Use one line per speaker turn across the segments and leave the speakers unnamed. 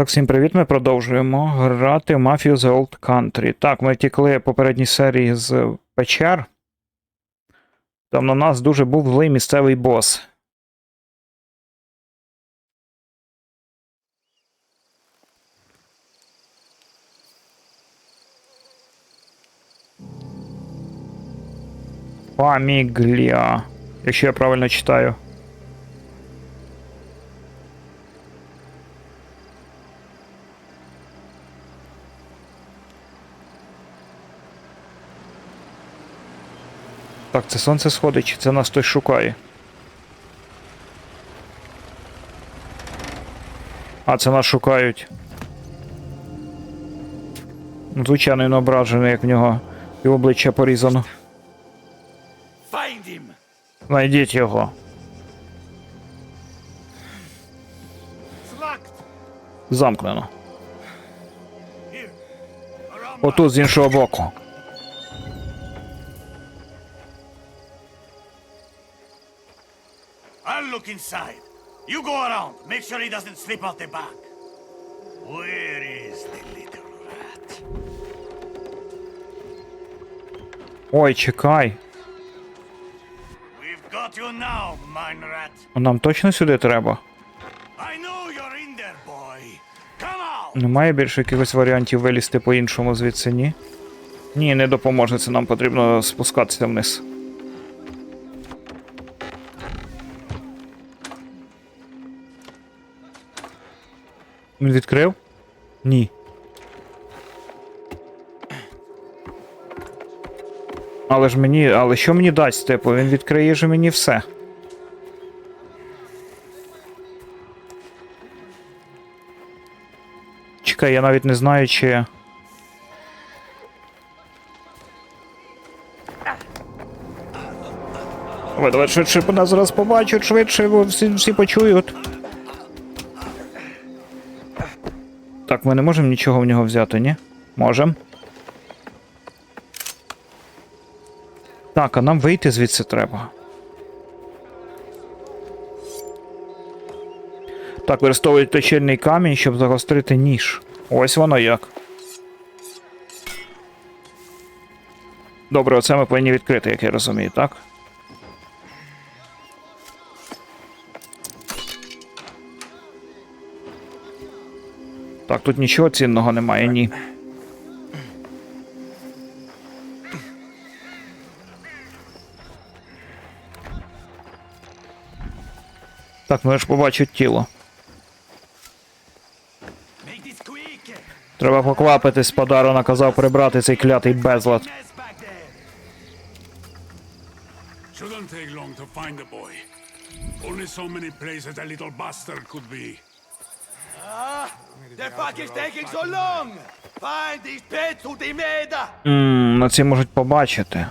Так, всім привіт. Ми продовжуємо грати в Mafia The Old Country. Так, ми втікли в попередній серії з печер. Там на нас дуже був злий місцевий бос. Фаміглія. Якщо я правильно читаю. Так, це сонце сходить, чи це нас хтось шукає? А, це нас шукають. Звичайно, він ображений, як в нього і обличчя порізано. Знайдіть його. Замкнено. Отут з іншого боку.
I'll look inside. You go around. Make sure he doesn't slip out the back. Where is the little rat?
Ой, чекай.
We've got you now, mine rat.
Нам точно сюди треба?
I know you're in there, boy. Come out!
Немає більше якихось варіантів вилізти по-іншому звідси, ні? Ні, не допоможе, це нам потрібно спускатися вниз. Він відкрив? Ні. Але ж мені. Але що мені дасть, типу? Він відкриє ж мені все. Чекай, я навіть не знаю, чи. Давай, давай, швидше, нас зараз побачать, швидше, всі, всі почують. Ми не можемо нічого в нього взяти, ні? Можем. Так, а нам вийти звідси треба. Так, використовують точильний камінь, щоб загострити ніж. Ось воно як. Добре, оце ми повинні відкрити, як я розумію, так? Так, тут нічого цінного немає, ні. Так, ну я ж побачу тіло. Треба поквапитись, Подаро наказав прибрати цей клятий безлад.
Only so many places a little bastard could be.
The fuck is taking so long? Find these pets who they made!
Ммм, на ці можуть побачити.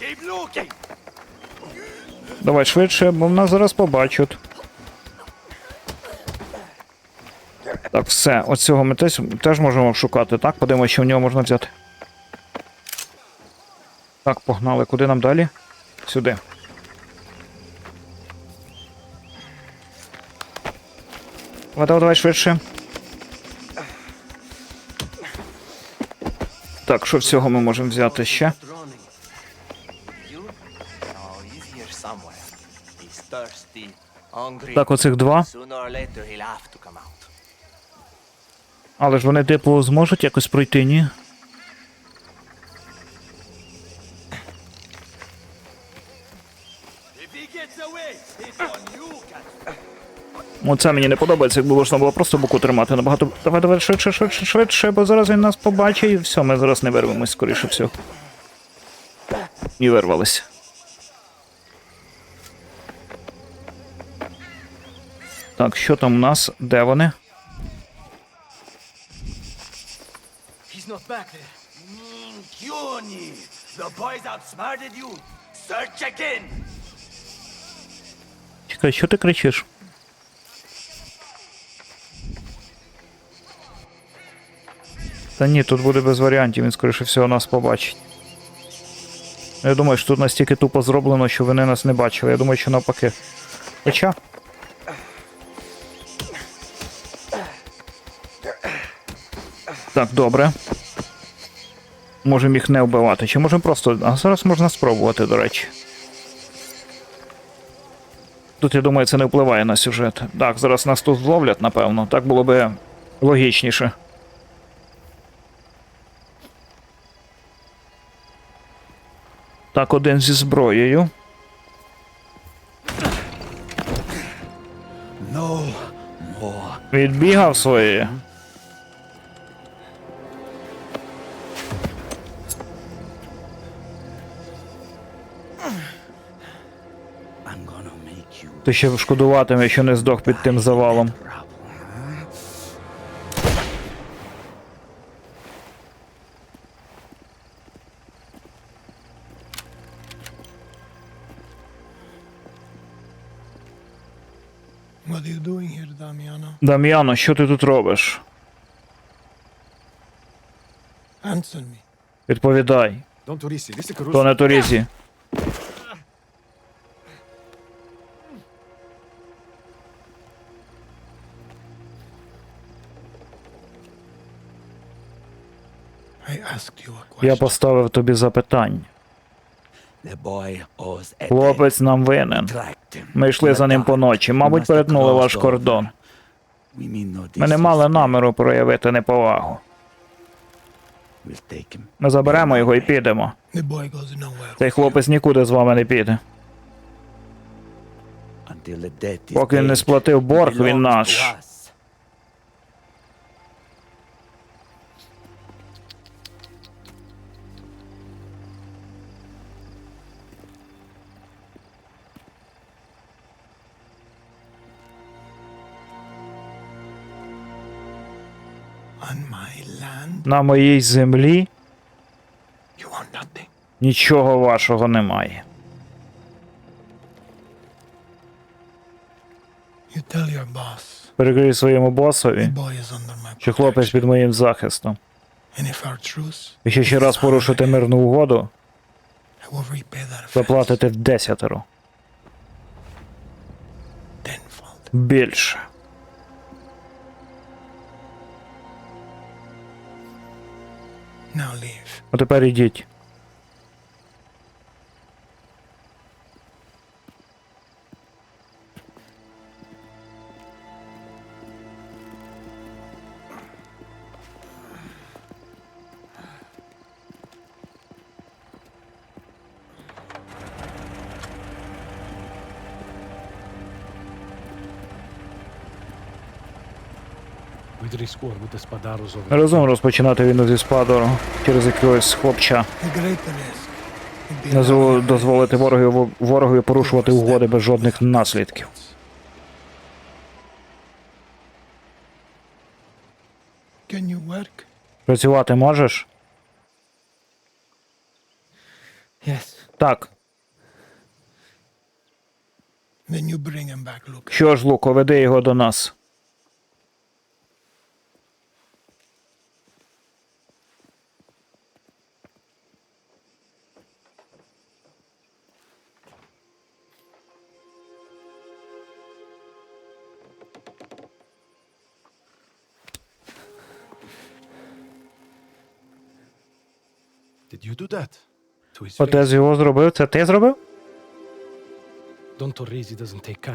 Keep looking!
Давай швидше, бо в нас зараз побачать. Так, все, оцього ми теж, теж можемо шукати, так? Подивимося, що в нього можна взяти. Так, погнали. Куди нам далі? Сюди. Давай, давай, швидше. Так, що всього ми можемо взяти ще? Так, оцих два. Але ж вони, типу, зможуть якось пройти, ні?
If he gets away, it's on you, cat.
Оце мені не подобається, якби можна було просто боку тримати набагато. Давай, давай, швидше, швидше, швидше, бо зараз він нас побачить і все, ми зараз не вирвемось, скоріше всього. І вирвались. Так, що там у нас? Де вони?
The boys outsmarted you! Search again!
Чекай, що ти кричиш? Та ні, тут буде без варіантів, він скоріше всього нас побачить. Я думаю, що тут настільки тупо зроблено, що вони нас не бачили. Я думаю, що навпаки. Хоча. Так, добре. Можемо їх не вбивати. Чи можемо просто. А зараз можна спробувати, до речі. Тут, я думаю, це не впливає на сюжет. Так, зараз нас тут зловлять, напевно. Так було би логічніше. Так, один зі зброєю. Відбігав своє. Ти ще шкодуватиме, що не здох під тим завалом.
What are you doing here, Damiano?
Дам'яно, що ти тут робиш?
Answer me.
Відповідай.
Don Turisi, visi karus.
То не Торізі. Я поставив тобі запитання. Хлопець нам винен. Ми йшли за ним поночі. Мабуть, перетнули ваш кордон. Ми не мали наміру проявити неповагу. Ми заберемо його і підемо. Цей хлопець нікуди з вами не піде. Поки він не сплатив борг, він наш. На моїй землі нічого вашого немає. Перекрий своєму босові, що хлопець під моїм захистом.
Truce,
Якщо ще раз порушити мирну угоду, заплатите в десятеро. Більше.
Now leave.
А тепер ідіть.
We'd risk war with the
Разом розпочинати війну зі спадору через якогось хлопча. Не дозволити ворогові, ворогові порушувати угоди без жодних наслідків. Працювати можеш?
Yes.
Так.
Then you bring him back, Luke.
Що ж, Луко, веди його до нас.
Did you do that?
Отець його зробив. Це ти зробив?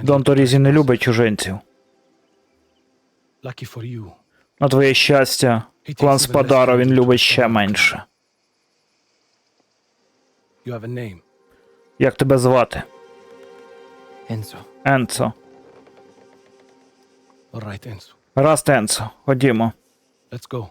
Дон Торізі не любить чужинців.
Lucky for you.
На твоє щастя, клан Спадаро він любить ще менше.
You have a name.
Як тебе звати? Енцо.
All right, Enzo.
Раз, Енцо, ходімо.
Let's go.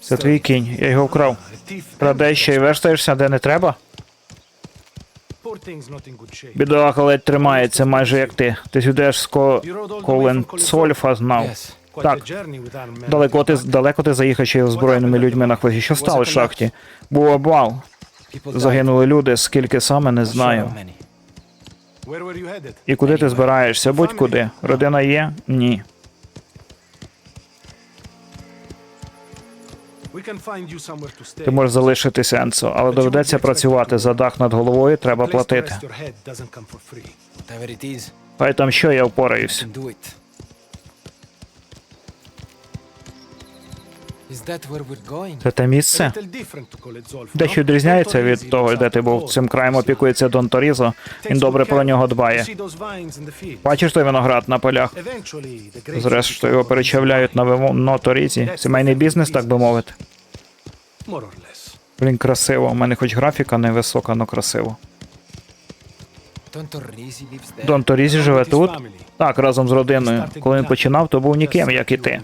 Це твій кінь, я його вкрав.
A
ще й вештаєшся, де не треба? Бідолаха ледь тримається, майже як ти. Ти сюди ж з ко... Коленцольфа знав. Так. Далеко ти, далеко ти заїхав ще й озброєними людьми на хвості. Що стало в шахті? Був обвал. Загинули люди, скільки саме не знаю. І куди ти збираєшся? Будь-куди. Родина є? Ні. Ти можеш залишитися, Енцо, але доведеться працювати. За дах над головою треба платити. Хай там що, я впораюсь. Це те місце? Дещо відрізняється від того, де ти був. Цим краєм опікується Дон Торізо. Він добре про нього дбає. Бачиш той виноград на полях? Зрештою, його перечавляють на вино Торізі. Сімейний бізнес, так би мовити. Блін, красиво. У мене хоч графіка не висока, але красиво. Дон Торізі живе тут? Так, разом з родиною. Коли він починав, то був ніким, як і ти.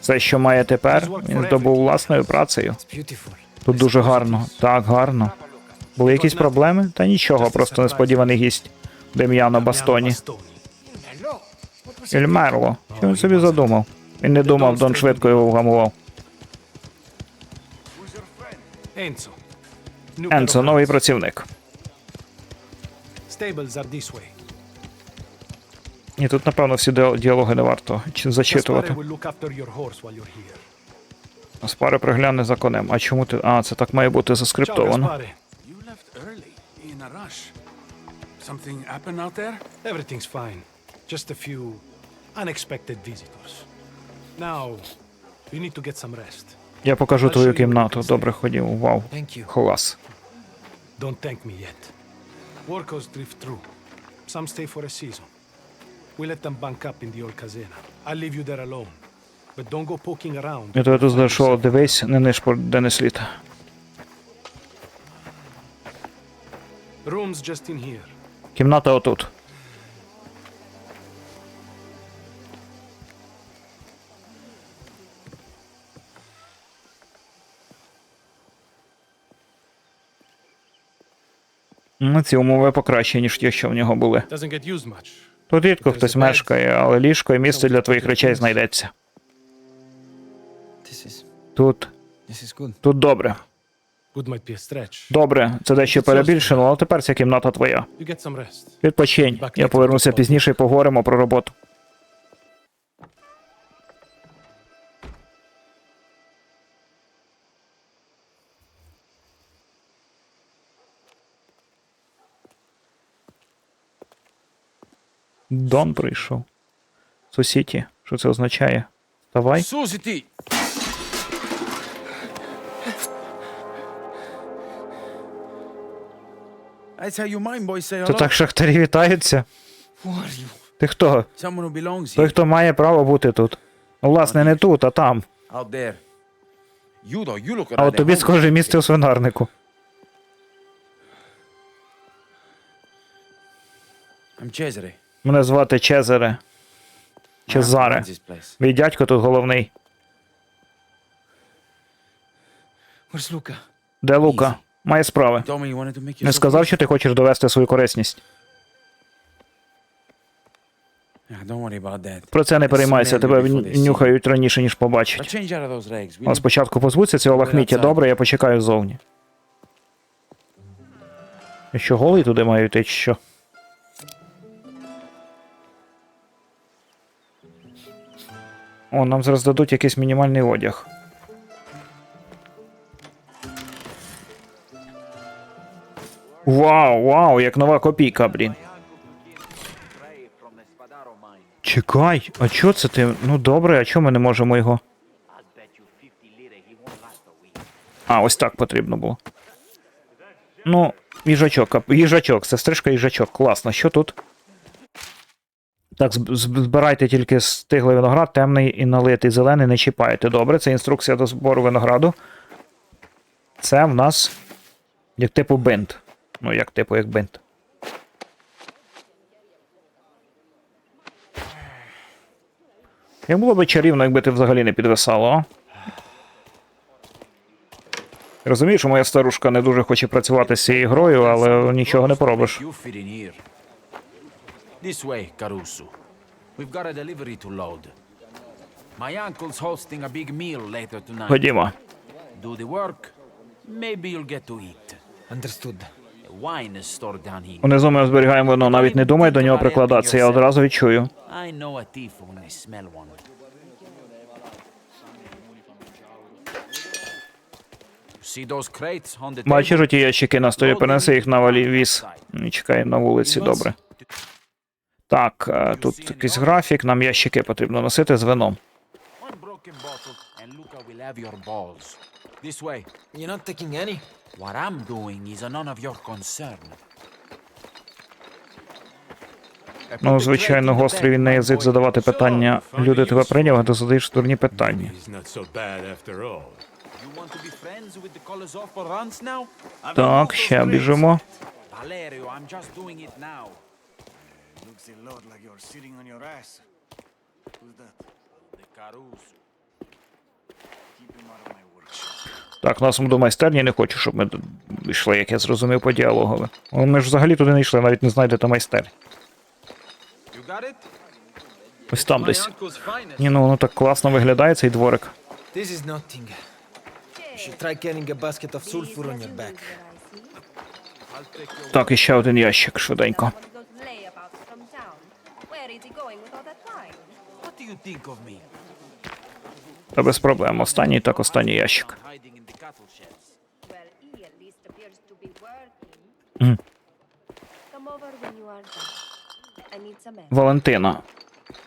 Все, що має тепер, він здобув власною працею. Тут дуже гарно, так гарно. Були якісь проблеми? Та нічого, просто несподіваний гість. Дем'яно Бастоні. Ільмерло. Що він собі задумав? Він не думав, Дон швидко його вгамував. Енцо, новий працівник. І тут, напевно, всі діал- діалоги не варто зачитувати. Аспари пригляне за конем. А чому ти. А, це так має бути заскриптовано.
Just a few unexpected visitors. Now, you need to get some rest.
Я покажу твою кімнату. Добре, ходімо. Вау. Клас.
Don't thank me yet. Workers drift through. Some stay for a season. We let them bank up in the old casena. I'll leave you there alone. But don't go poking around.
Я тебе тут знайшов, дивись, не нишпор, де не слід.
Room's just in here.
Кімната отут. Ну, ці умови покраще, ніж ті, що в нього були. Тут рідко хтось мешкає, але ліжко і місце для твоїх речей знайдеться. Тут, тут добре. Добре, це дещо перебільшено, але тепер ця кімната твоя. Відпочинь. Я повернуся пізніше і поговоримо про роботу. Дон прийшов. Сусіті, що це означає? Давай.
Say
То так шахтарі вітаються. Ти хто? Той, хто має право бути тут. Ну, власне, не тут, а там. А от тобі схоже місце у свинарнику.
I'm Cesare.
Мене звати Чезаре. Чезаре. Мій дядько тут головний. Де Лука? Має справи. Не сказав, що ти хочеш довести свою корисність. Про це не переймайся, тебе нюхають раніше, ніж побачать. А спочатку позбудься цього лахміття, добре, я почекаю ззовні. Що, голий туди маю йти, чи що? О, нам зараз дадуть якийсь мінімальний одяг. Вау, вау, як нова копійка, блін. Чекай, а чо це ти? Ну добре, а чому ми не можемо його? А, ось так потрібно було. Ну, їжачок, їжачок, сестричка їжачок, класно. Що тут? Так, зб- зб- збирайте тільки стиглий виноград, темний і налитий зелений, не чіпайте. Добре, це інструкція до збору винограду. Це в нас як типу бинт. Ну, як типу, як бинт. Як було б чарівно, якби ти взагалі не підвисало, а? Розумію, що моя старушка не дуже хоче працювати з цією грою, але нічого не поробиш.
You fit in here. This way, Caruso. We've got a delivery to load. My uncle's hosting a big meal later tonight.
Ходімо.
Do the work. Maybe you'll get to eat.
Understood.
The wine is stored down here.
Унизу ми зберігаємо вино, навіть не думай до нього прикладатися, я одразу відчую.
I know a thief when I smell one. See those crates on the
Бачиш оті ящики на столі, перенеси їх на валі віз. І чекай на вулиці, добре. Так, е, тут якийсь графік, нам ящики потрібно носити з вином. Ну, звичайно, гострий він на язик задавати питання. Люди тебе прийняли, а ти задаєш дурні питання. Так, ще біжимо.
Valerio, I'm just doing it now.
Looks a lot like you're sitting on your ass. Who's that?
The Caruso.
Keep him out of my workshop.
Так, нас до майстерні не хочу, щоб ми йшли, як я зрозумів по діалогові. Але ми ж взагалі туди не йшли, навіть не знайдете майстерні.
You got?
Ось там десь. Ні, ну воно так класно виглядає, цей дворик.
This is nothing. You should try carrying a basket of sulfur on your back.
I'll take your
Так, і ще один ящик швиденько. Та без проблем. Останній так останній ящик. Mhm.
Air.
Валентина.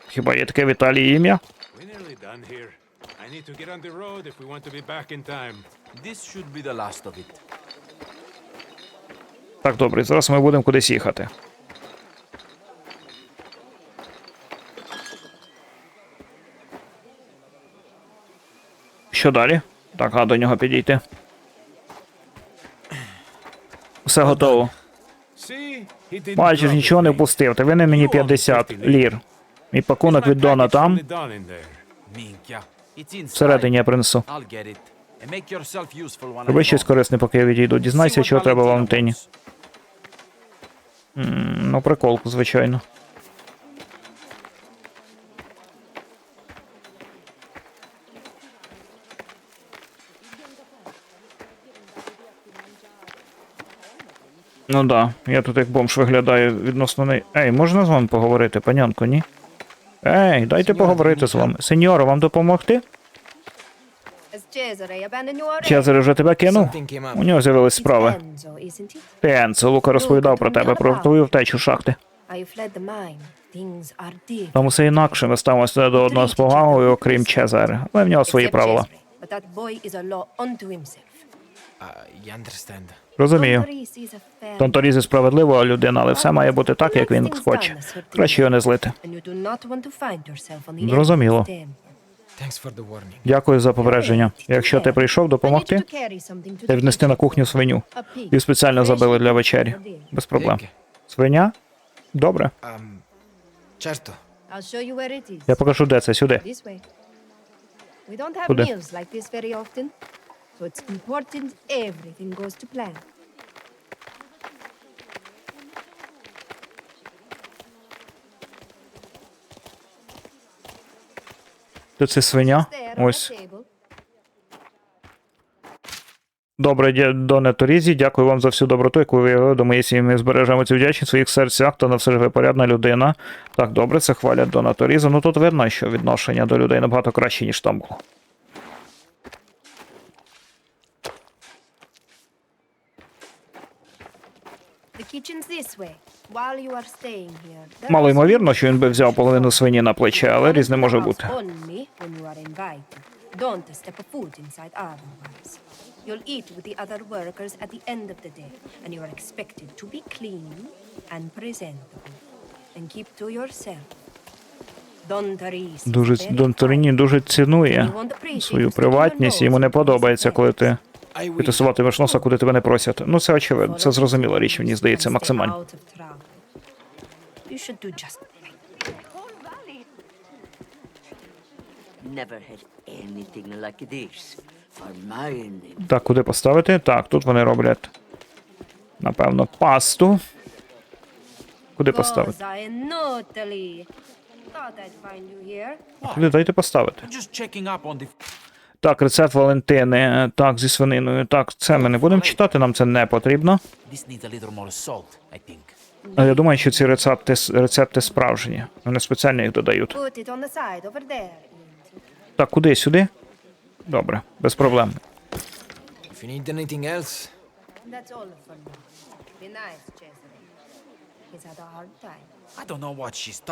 Хіба є таке в Італії ім'я?
We're nearly done here. I need to get on the road if we want to be back in time.
This should be the last of it.
Так, добре, зараз ми будемо кудись їхати. Що далі? Так, а до нього підійти. Все готово. Бачиш, нічого не впустив. Ти винен мені 50 лір. Мій пакунок від Дона там. Всередині я принесу. Роби щось корисне, поки я відійду. Дізнайся, чого треба
wants.
М, Ну, приколку, звичайно. Ну да, я тут як бомж виглядаю відносно неї. Ей, можна з вами поговорити, панянко, ні? Ей, дайте поговорити з вами. Сеньоро, вам допомогти? Чезаре вже тебе кинув? У нього з'явились справи.
Isn't
Лука розповідав про тебе, про твою втечу шахти. Там усе інакше, ми ставимося до одного з повагою, окрім Чезаре. Але в нього свої правила.
Himself.
Uh, understand.
Розумію. Тонторізі справедлива людина, але все має бути так, як він хоче. Краще його не злити. Зрозуміло. Дякую за попередження. Якщо ти прийшов допомогти, ти внести на кухню свиню. Її спеціально забили для вечері. Без проблем. Свиня? Добре.
Is.
Я покажу, де це сюди. Куди?
It's important everything goes to plan.
Де це свиня? Ось. Добре, Доне Торізі, дякую вам за всю доброту, яку ви виявили до моєї сім'ї. Ми збережемо цю вдячність в своїх серцях та на все живе порядна людина. Так, добре, це хвалять Дона Торіза. Ну тут видно, що відношення до людей набагато краще, ніж там було.
The kitchen's this way. While you are staying here, there
Мало ймовірно, що він би взяв половину свині на плече, але різне може бути.
Only when you are invited. Don't step a foot inside otherwise. You'll eat with the other workers at the end of the day, and you are expected to be clean and presentable. And keep to yourself. Don Taris is
Дуже
very
Дон Торіні дуже цінує
appreciate
свою приватність, йому не подобається, коли ти
I will.
носа, куди тебе не просять. Ну це очевидно, це зрозуміла річ, мені здається, максимально. Так, куди поставити? Так, тут вони роблять. Напевно, пасту. Куди поставити? Куди дайте поставити. Так, рецепт Валентини. Так, зі свининою. Так, це ми не будемо читати, нам це не потрібно. Я думаю, що ці рецепти, рецепти справжні. Вони спеціально їх додають. Так, куди? Сюди? Добре, без проблем.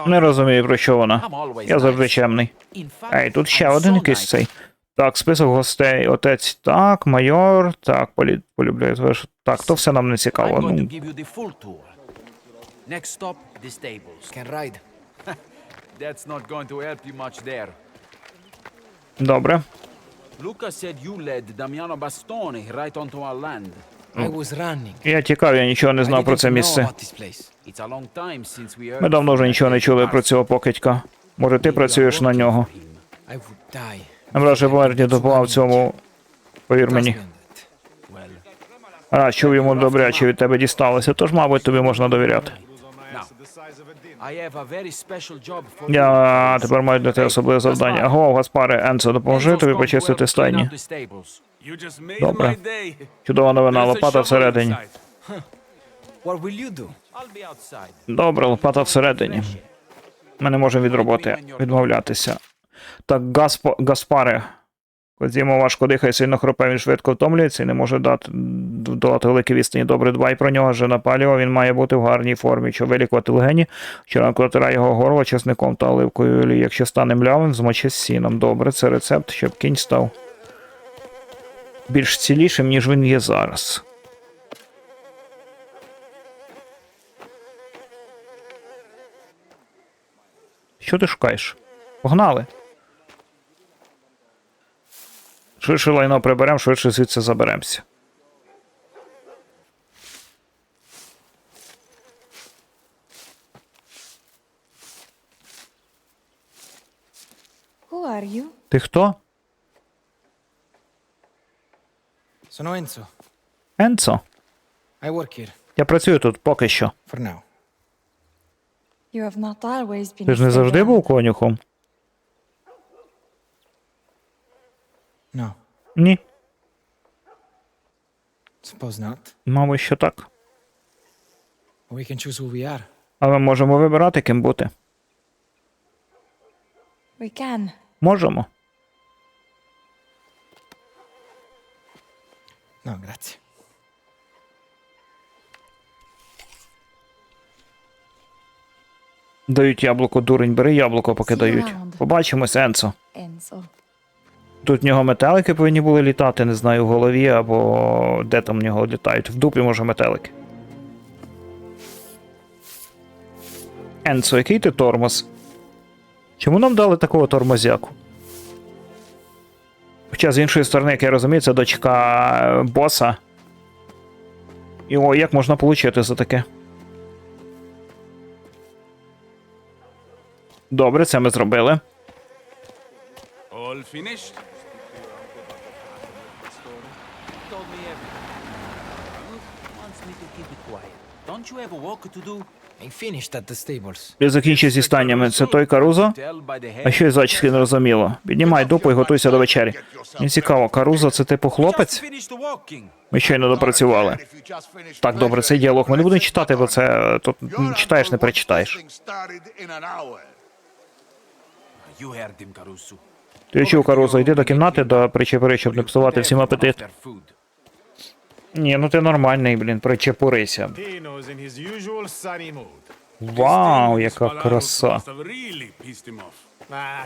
Не розумію, про що вона. Я завжди чемний. Ей, тут ще один якийсь цей. Так, список гостей. Отець так, майор, так, полі... полюбляю. твоє- Так, то все нам не цікаво. Ну.
Next stop, the stables.
can ride.
That's not going to help you much there.
добре.
Luca said you led Damiano Bastone right onto our land.
I was running.
Я тікав, я нічого не знав про це місце.
about this place.
It's a long time since we heard
Ми давно вже нічого не чули про цього покидька. Може, ти працюєш на нього.
I would die.
Враже Верді допомагав цьому. Повір мені. Раз чув йому добряче від тебе дісталося, тож, мабуть, тобі можна довіряти. Я тепер маю для тебе особливе завдання. Аго, Гаспаре, Енцо, допоможи тобі почистити стайні. Добре. Чудова новина, лопата всередині. Добре, лопата всередині. Ми не можемо від роботи відмовлятися. Так, Гаспо, Гаспаре. Ходімо, важко дихає, сильно хропе, він швидко втомлюється і не може дати, долати великі відстані. Добре, дбай про нього, жена паліо, він має бути в гарній формі, щоб вилікувати легені. Щоранку натирай його горло чесником та оливкою олії. Якщо стане млявим, змочи з сіном. Добре, це рецепт, щоб кінь став більш цілішим, ніж він є зараз. Що ти шукаєш? Погнали. Швидше лайно приберемо, швидше звідси заберемося.
Who are you?
Ти хто?
Sono Enzo.
Енцо.
I work here
Я працюю тут поки що.
for now.
You have not always been.
Ти ж не завжди був конюхом?
No,
Ні.
suppose not.
Мабуть, що так.
We can choose who we are.
А ми можемо вибирати, ким бути.
We can.
Можемо.
No, grazie.
Дають яблуко, дурень, бери яблуко, поки дають. Побачимось, Енцо.
Enzo.
Тут в нього метелики повинні були літати, не знаю, в голові або де там в нього літають. В дупі, може, метелики. Енцо, який ти тормоз? Чому нам дали такого тормозяку? Хоча з іншої сторони, як я розумію, це дочка е, боса. І о, як можна отримати за таке? Добре, це ми зробили.
All finished?
Told me everything. Wants me to keep it quiet. Don't you have a work to do?
I finished at the stables.
Я закінчив зі станнями. Це той Карузо? А що із зачіски не розуміло. Піднімай дупу і готуйся до вечері. Мені цікаво, Карузо це типу хлопець? Ми щойно допрацювали. Так, добре, цей діалог ми не будемо читати, бо це е, тут читаєш, не перечитаєш.
You heard him, Caruso.
Ти чув, Карузо, йди до кімнати до причепури, щоб не псувати всім апетит. Ні, ну ти нормальний, блін, причепурися. Вау, яка краса.
Ah,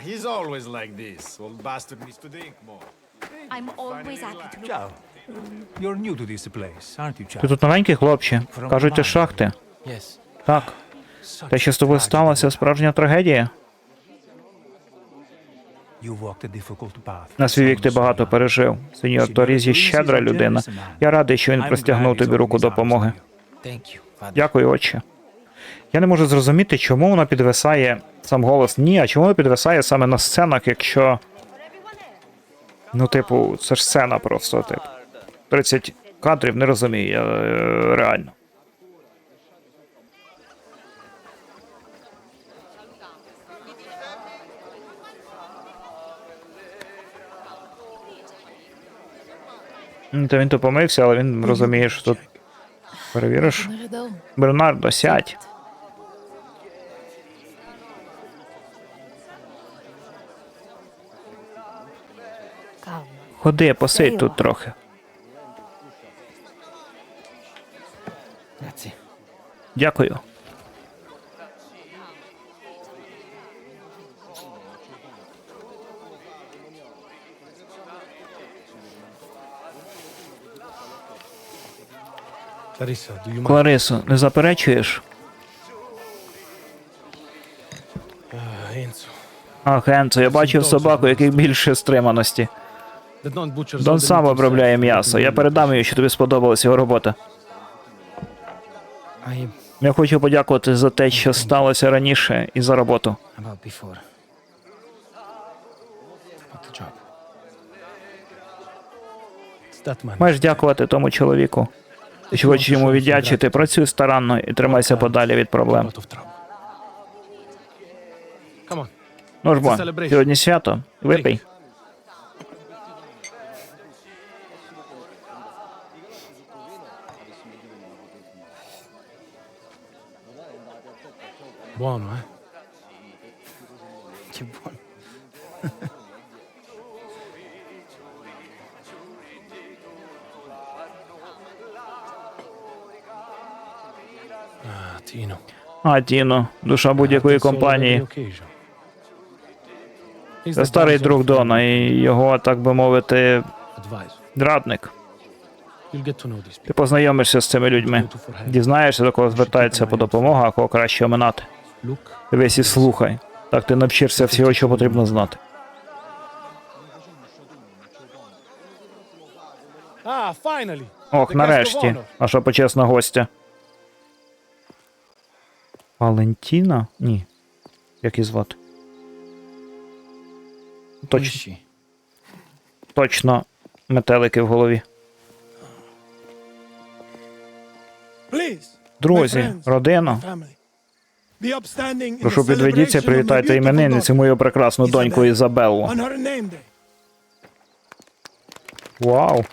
Ти тут новенький, хлопче? Кажуть, ти шахти. Так. Те, що з тобою сталося, справжня трагедія.
You walked a difficult path.
На свій вік ти багато пережив. Сеньор Торізі щедра людина. Я радий, що він простягнув тобі руку допомоги. Дякую, отче. Я не можу зрозуміти, чому воно підвисає сам голос. Ні, а чому воно підвисає саме на сценах, якщо. Ну, типу, це ж сцена просто, типу. 30 кадрів не розумію, я е, реально. Та він то помився, але він розуміє, що тут. Перевіриш. Бернардо, сядь. Ходи, посидь тут трохи. Дякую.
Clarissa, do you mind?
Кларисо, не заперечуєш?
Uh,
Ах, Енцо, я бачив собаку, який більше стриманості. Дон сам обробляє м'ясо. Я передам їй, що тобі сподобалась його робота. Я хочу подякувати за те, що сталося раніше, і за роботу. Маєш дякувати тому чоловіку. Якщо хочеш йому віддячити, працюй старанно і тримайся подалі від проблем. Ну ж бо, сьогодні свято. Випий.
Buono, eh?
Che buono.
А, Тіно, душа будь-якої компанії. Це старий друг Дона, і його, так би мовити,
these
Ти познайомишся з цими людьми. Дізнаєшся, до кого звертається по допомогу, а кого краще оминати. Дивись і слухай. Так ти навчишся всього, що потрібно знати.
Ah!
Ох, нарешті, наша почесна гостя. Валентіна? Ні. Як її звати? Точ, точно метелики в голові. Друзі, родина, прошу підведіться, привітайте іменинницю мою прекрасну доньку Ізабеллу.
on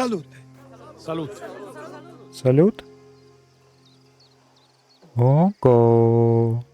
Вау.
Salute.
Salute.
Салют. Ого.